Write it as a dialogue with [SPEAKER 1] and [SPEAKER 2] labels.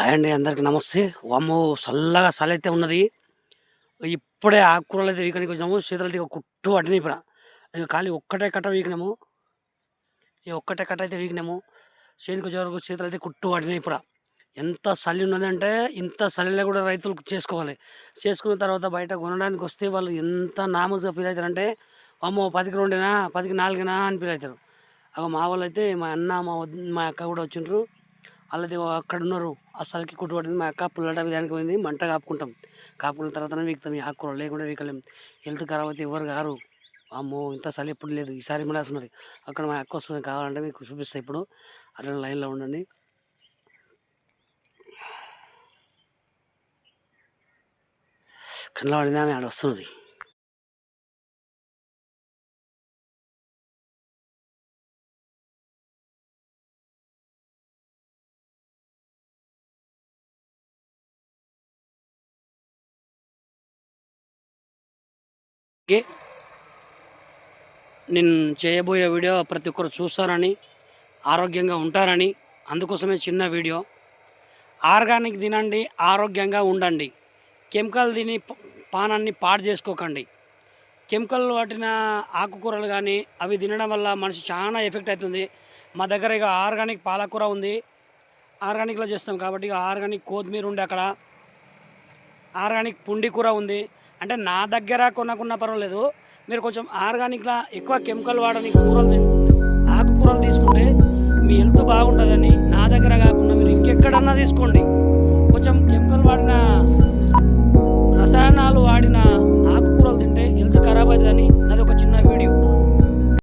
[SPEAKER 1] Hi అండి అందరికీ నమస్తే. వామ్మో చల్లగా చలి అయితే ఉన్నది. ఇప్పుడే ఆకుకూరలు అయితే వీకనికి వచ్చినాము. శీతలు ఇక కుట్టు అట్టిన ఇక ఖాళీ ఒక్కటే కట్ట వీకినాము. ఈ ఒక్కటే కట్ట అయితే వీకినాము. చేనుకు వచ్చే వరకు శీతలు అయితే కుట్టు పట్టినాయి ఇప్పుడు ఎంత చలి ఉన్నదంటే ఇంత చలిలో కూడా రైతులు చేసుకోవాలి. చేసుకున్న తర్వాత బయట కొనడానికి వస్తే వాళ్ళు ఎంత నామూసుగా ఫీల్ అవుతారంటే అమ్మో పదికి రెండేనా పదికి నాలుగేనా అని ఫీల్ అవుతారు. అగో మా వాళ్ళు అయితే మా అన్న మా మా అక్క కూడా వచ్చిండ్రు. వాళ్ళది అక్కడ ఉన్నారు? అసలుకి కుట్టుబడింది మా అక్క పుల్లట విధానికి పోయింది. మంట కాపుకుంటాం. కాపుకున్న తర్వాతనే వీక్తాం. ఈ ఆకుకూర లేకుండా వీకలేం. హెల్త్ ఖరాబ్ అయితే ఎవరు గారు? అమ్మో ఇంత చలి ఎప్పుడు లేదు. ఈసారి కూడా వస్తున్నది అక్కడ మా అక్క వస్తుంది. కావాలంటే మీకు చూపిస్తాయి ఇప్పుడు. అట్లా లైన్లో ఉండండి. కళ్ళ పడింది ఆమె ఆడ వస్తున్నది. ఓకే నేను చేయబోయే వీడియో ప్రతి ఒక్కరు చూస్తారని ఆరోగ్యంగా ఉంటారని అందుకోసమే చిన్న వీడియో. ఆర్గానిక్ తినండి ఆరోగ్యంగా ఉండండి. కెమికల్ తిని పానాన్ని పాడు చేసుకోకండి. కెమికల్ వాటిన ఆకుకూరలు కానీ అవి తినడం వల్ల మనిషి చాలా ఎఫెక్ట్ అవుతుంది మా దగ్గర ఇక ఆర్గానిక్ పాలకూర ఉంది. ఆర్గానిక్లో చేస్తాం కాబట్టి ఇక ఆర్గానిక్ కొత్తిమీర ఉండి అక్కడ ఆర్గానిక్ పుండి కూర ఉంది. అంటే నా దగ్గర కొనకున్నా పర్వాలేదు. మీరు కొంచెం ఆర్గానిక్లా ఎక్కువ కెమికల్ వాడని కూరలు ఆకుకూరలు తీసుకుంటే మీ హెల్త్ బాగుంటుందని నా దగ్గర కాకుండా మీరు ఇంకెక్కడన్నా తీసుకోండి. కొంచెం కెమికల్ వాడిన రసాయనాలు వాడిన ఆకుకూరలు తింటే హెల్త్ ఖరాబ్ అవుతుందని